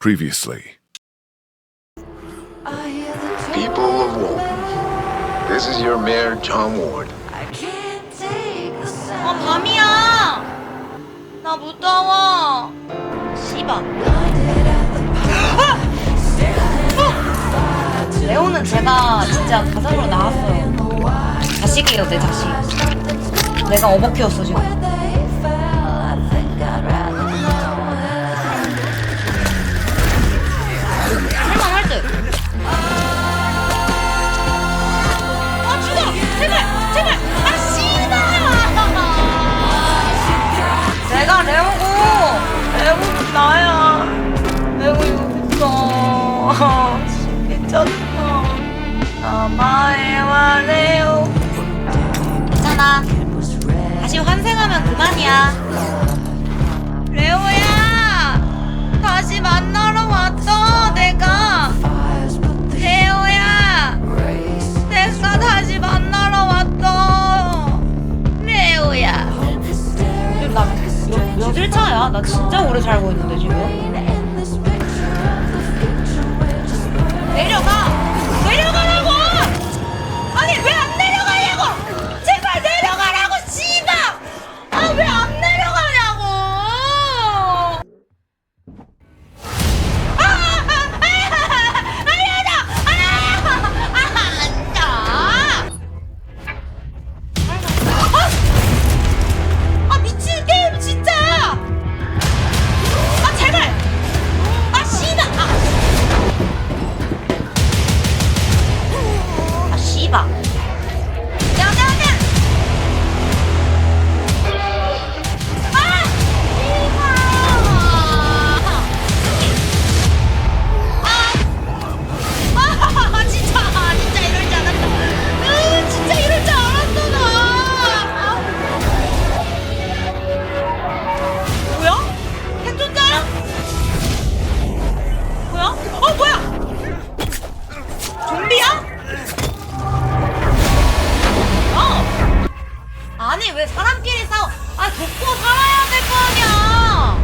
Previously. People of Walton, this is your mayor, John Ward. 아 밤이야. 나 무서워. 씨발. 레오는 제가 진짜 가상으로 나왔어요. 자식이에요 내 자식. 내가 어버 키웠어 지금. 나야. 레오 이거 있어. 미쳤어. 나마에와 레오. 괜찮아. 다시 환생하면 그만이야. 몇, 몇일 차야? 나 진짜 오래 살고 있는데 지금. 아니 왜 사람끼리 싸워? 아 돕고 살아야 될 거 아니야.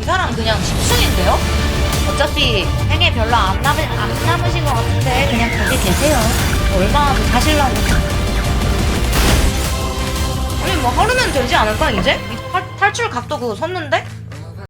이 사람 그냥 집순인데요? 어차피 생애 별로 안, 남으, 안 남으신 것 같은데 그냥 거기 계세요. 얼마나 더 사실라고. 우리 뭐 하루면 되지 않을까 이제? 탈출 각도 그거 섰는데?